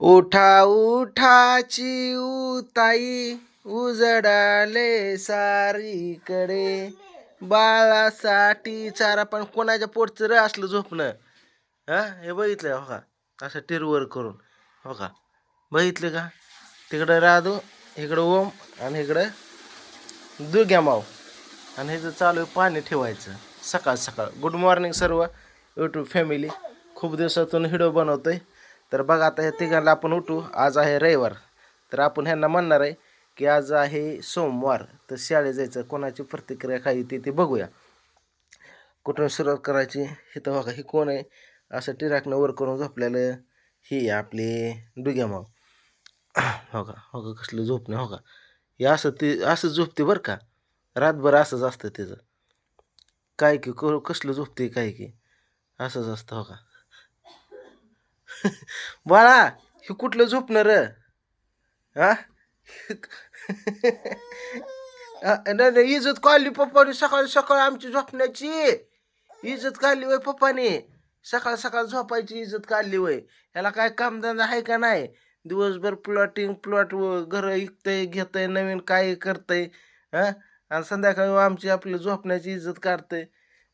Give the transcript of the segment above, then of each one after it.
उठा उठाची उताई उजडाले सारीकडे. बाळासाठी चारा पण कोणाच्या पोटचं र असलं झोपणं? हा? हे बघितलं हो का? असं टिरवर करून. हो का? बघितलं का? तिकडं राधू इकडं ओम आणि इकडं दुर्ग्या माव आणि ह्याचं चालू आहे पाणी ठेवायचं. सकाळ सकाळ. गुड मॉर्निंग सर्व. यूट्यूब फॅमिली खूप दिवसातून हिडो बनवतोय. तर बघा आता ह्या तिघांना आपण उठू. आज आहे रविवार. तर आपण ह्यांना म्हणणार आहे की आज आहे सोमवार. तर शाळेत जायचं कोणाची प्रतिक्रिया काय येते ते बघूया. कुठून सुरुवात करायची हे तर बघा हे कोण आहे? असं टिराकनं वर करून झोपलेलं ही आपली डुग्या माव हो का? हो का? कसलं झोपणे हो का? हे असं ते असं झोपते बरं का? रातभर असंच असतं त्याचं काय की कसलं झोपते काय की? असंच असतं हो का? बाळा हे कुठलं झोपणार हा नाही नाही, इज्जत काढली पप्पाने सकाळ सकाळ आमची झोपण्याची. इज्जत काढली वय पप्पाने. सकाळ सकाळ झोपायची इज्जत काढली वय. ह्याला काय कामधंदा आहे का नाही? दिवसभर प्लॉटिंग प्लॉट घर विकतंय घेतंय नवीन काय करतंय हां आणि संध्याकाळी आमची आपली झोपण्याची इज्जत काढतंय.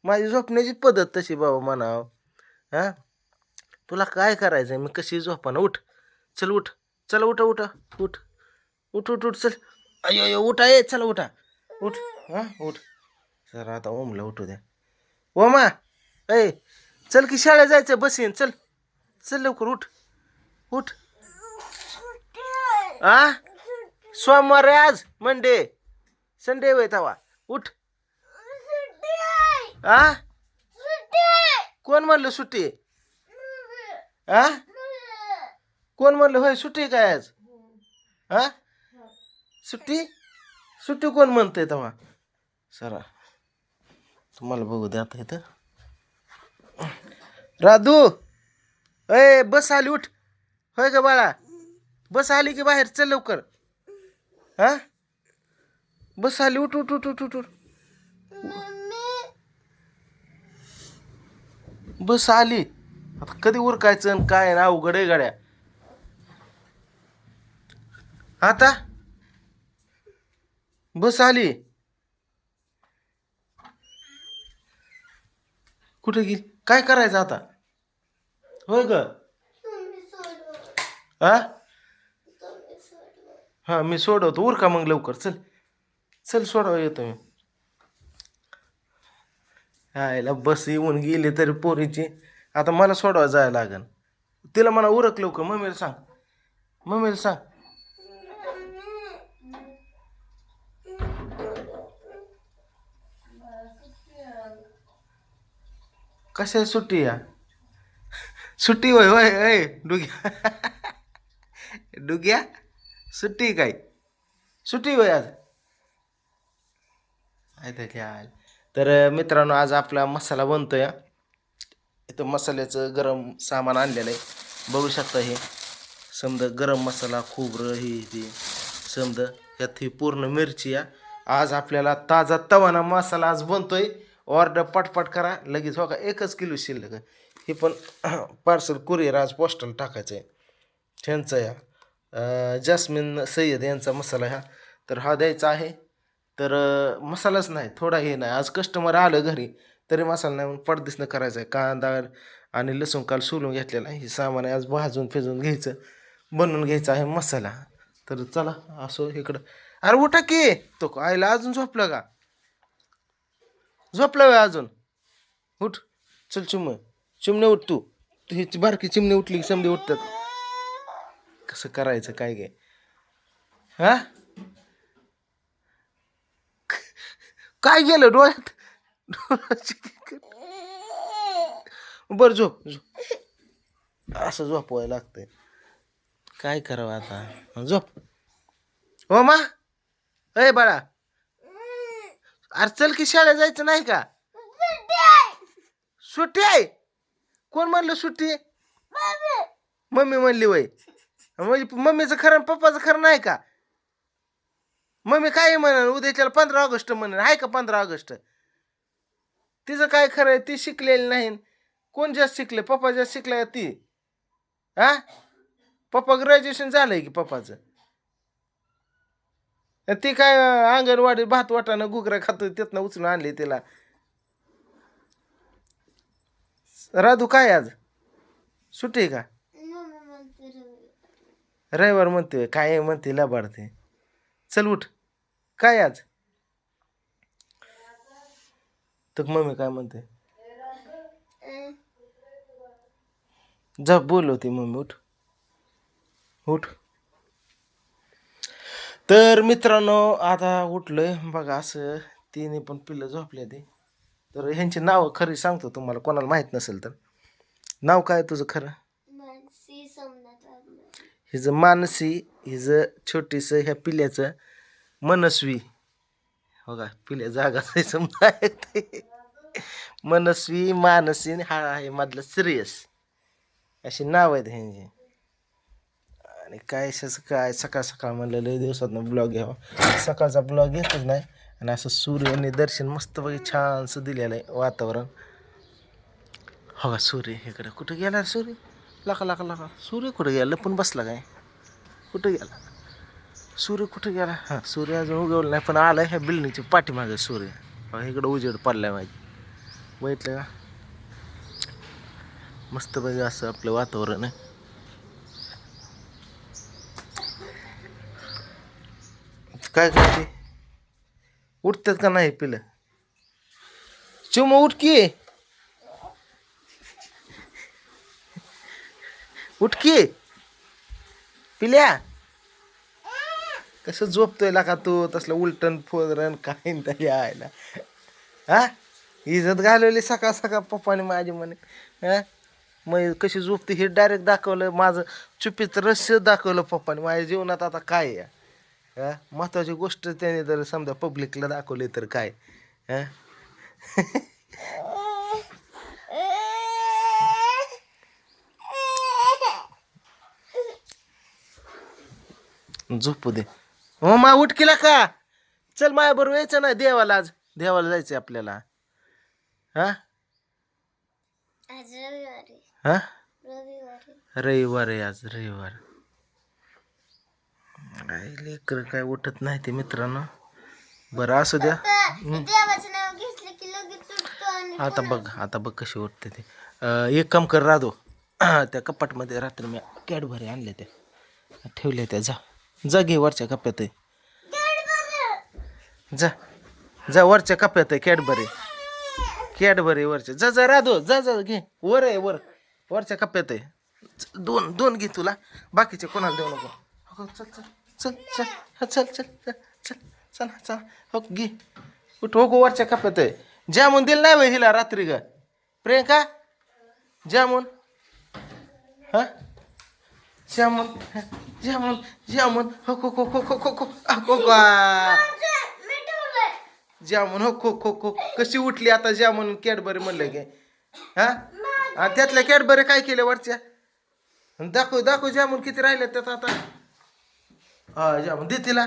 माझी झोपण्याची पद्धत तशी बाबा म्हणावं. हां तुला काय करायचं मी कशी झोपाना? उठ. चल उठ. चल उठ उठ. उठ. उठ उठ उठ. चल. अयो अयो उठा ये चला उठा. उठ. हां उठ. सर आता ओमला उठू द्या. ओमा ऐ चल की शाळेत जायचं बसीन. चल. चल लवकर उठ. उठ. आ? सोमवार आहे आज मंडे संडे वय तवा. उठ. आ? कोण म्हणलं सुट्टी? आ? कोण म्हणलं? होय सुट्टी काय आज? हा सुट्टी? सुट्टी कोण म्हणतंय तेव्हा? सरा तुम्हाला बघू द्या आता इथं. राधू! अय बस आली उठ. होय का बाळा? बस आली की बाहेर चल लवकर. हा बस आली उठ उठ उठ उठ उठ उठ. बस आली. आता कधी उरकायचं आणि काय ना अवघड आहे गाड्या. आता? बस आली. कुठे गेली? काय करायचं आता? होय ग. हा हा मी सोडवतो. उर का मग लवकर. चल. चल सोडवा येतो मी. हा याला बस येऊन गेली तरी पोरीची. आता मला सोडवा जायला लागेल. तिला म्हणा उरक लवकर मम्मीला सांग. मम्मीला सांग. कशा सुट्टी या? सुट्टी होय होय होय डुग्या. डुग्या सुट्टी काय? सुट्टी होय आज. आहे तर तर मित्रांनो आज आपला मसाला बनतोय. हा. इथं मसाल्याचं गरम सामान आणलेलं आहे. बघू शकता हे. समजा गरम मसाला खोबरं हे ते. समजा ह्यात ही पूर्ण मिरची या. आज आपल्याला ताजा तवाना मसाला आज बनतोय. ऑर्डर पटपट करा. लगेच हो का एकच किलो शिल्लक हे पण पार्सल कुरिअर आज पोस्टल टाकायचं आहे ह्यांचा या. जास्मिन सय्यद यांचा मसाला ह्या तर हा द्यायचा आहे. तर मसालाच नाही थोडा हे नाही. आज कस्टमर आलं घरी. तरी मसाला नाही म्हणून पडदिसनं करायचं. आहे कांदा आणि लसूण काल सोलून घेतलेला आहे. हे सामान आहे आज भाजून फिजून घ्यायचं. बनवून घ्यायचं आहे मसाला. तर चला असो इकडं. अरे उठा की! तो आईला अजून झोपलं का? झोपलं अजून? उठ चल चिम चिमणे उठ तू. ही बारकी चिमणी उठली की समधी उठतात. कसं करायचं काय काय हा? काय गेलं डोळ्यात? बर झोप झोप. असं झोपवायला लागतंय. काय करावं आता? झोप. हो मा. अय बाळा. अरे चल की शाळेत जायचं नाही का? सुट्टी आहे. कोण म्हणलं सुट्टी? मम्मी म्हणली वय. म्हणजे मम्मीचं खरं पप्पाचं खरं नाही का? मम्मी काय म्हणन उद्याच्याला पंधरा ऑगस्ट म्हणन आहे का पंधरा ऑगस्ट? तिचं काय खरं आहे ती शिकलेली नाही. कोण जास्त शिकले? पप्पा जास्त शिकलाय ती? हा पप्पा ग्रॅज्युएशन झालंय की पप्पाचं? ती काय अंगणवाडी भात वाटानं घुगरा खातो तिथनं उचलून आणले तिला. राधू काय आज? सुट्टी आहे का? रविवार म्हणते काय म्हणते लबाडते चल उठ. काय आज? तर मम्मी काय म्हणते? जा बोलवते मम्मी उठ. उठ. तर मित्रांनो आता उठलोय. बघा असं तिने पण पिल्लं झोपले ते तर ह्यांची नावं खरी सांगतो तुम्हाला. कोणाला माहीत नसेल तर. नाव काय तुझं खरं. हिचं मानसी हिचं छोटीसं ह्या पिल्याचं मनस्वी. हो का पिल्या जागा समजा. मनस्वी मानसी आणि हा आहे मधलं सिरियस अशी नाव आहेत ह्यांची. आणि काय असं काय सकाळ सकाळ म्हणलं लय दिवसातनं ब्लॉग घ्यावा. सकाळचा ब्लॉग येतच नाही. आणि असं सूर्याने दर्शन मस्तपैकी छानसं दिलेलं आहे वातावरण. हो का सूर्य इकडे. कुठं गेला सूर्य? लका लका लका. सूर्य कुठं गेला? पण बसला काय? कुठं गेला? सूर्य कुठं गेला? सूर्य अजून उगवला नाही पण आला ह्या बिल्डिंगच्या पाठीमागे सूर्य. हो, इकडं उजेड पडलाय माहिती. बघितलं का? मस्तपैकी असं आपलं वातावरण आहे. काय करते? उठतात का नाही पिलं? चिमो उठ की. उठ की. पिल्या? कसं झोपतोय का तू? तसलं उलटण फोदरण काय न तरी हा? इज्जत घालवली सकाळ सकाळ पप्पाने माझी म्हणे. हा? मग कशी झोपते हे डायरेक्ट दाखवलं. माझं चुपीत रहस्य दाखवलं पप्पाने. माझ्या जीवनात आता काय आहे? हा? महत्वाची गोष्ट त्याने जर समजा पब्लिकला दाखवली तर काय? हा? झोपू दे. हो मा उठ केला का? चल माया बरोबर यायचं ना देवाला आज. देवाला जायचं आपल्याला. हा? आज रविवारी. हा? रविवारी. रविवार आहे आज रविवार. काय लेकर काय उठत नाही ते मित्रांनो. बरं असू द्या. देवाचं नाव घेतलं की लगेच उठतो आणि आता बघ आता बघ कशी उठते ते. अं, एक काम कर राधो. त्या कपाटमध्ये रात्री मी कॅडबरी आणले त्या. ठेवले त्या जा. जा घे वरच्या कप्प्यात आहे. जा जा वरच्या कप्प्यात आहे कॅडबरी. कॅडबरी वरच्या जा जा राधो जा जा घे. वर आहे वर. वरच्या कप्प्यात आहे दोन दोन घे तुला. बाकीचे कोणाला देऊ नको. हो, चल चल चल चल. हा, चल चल चल चल. चल चल. हो घे. कुठं हो वरच्या कप्प्यात आहे जामून दिलं नाही हिला रात्री ग. प्रियंका? जामून? हा? जामून जामून जामून खो खो खो खो खो खो आ, खो खो आ. मी ठेवलंय जामून हो खो खो खो कशी उठली आता जामून कॅडबरी म्हणलं की? हा? आणि त्यातल्या कॅडबरी काय केल्या वरच्या? दाखव दाखव जामून किती राहिले त्यात आता. हा जामून दे तिला.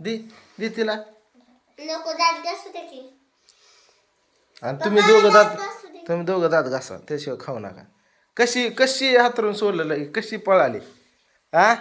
दे दे तिला. आणि तुम्ही दोघं दात तुम्ही दोघं दात घासा त्याशिवाय खाऊ नका. कशी कशी हातरून सोडलेलं कशी पळाली? आ?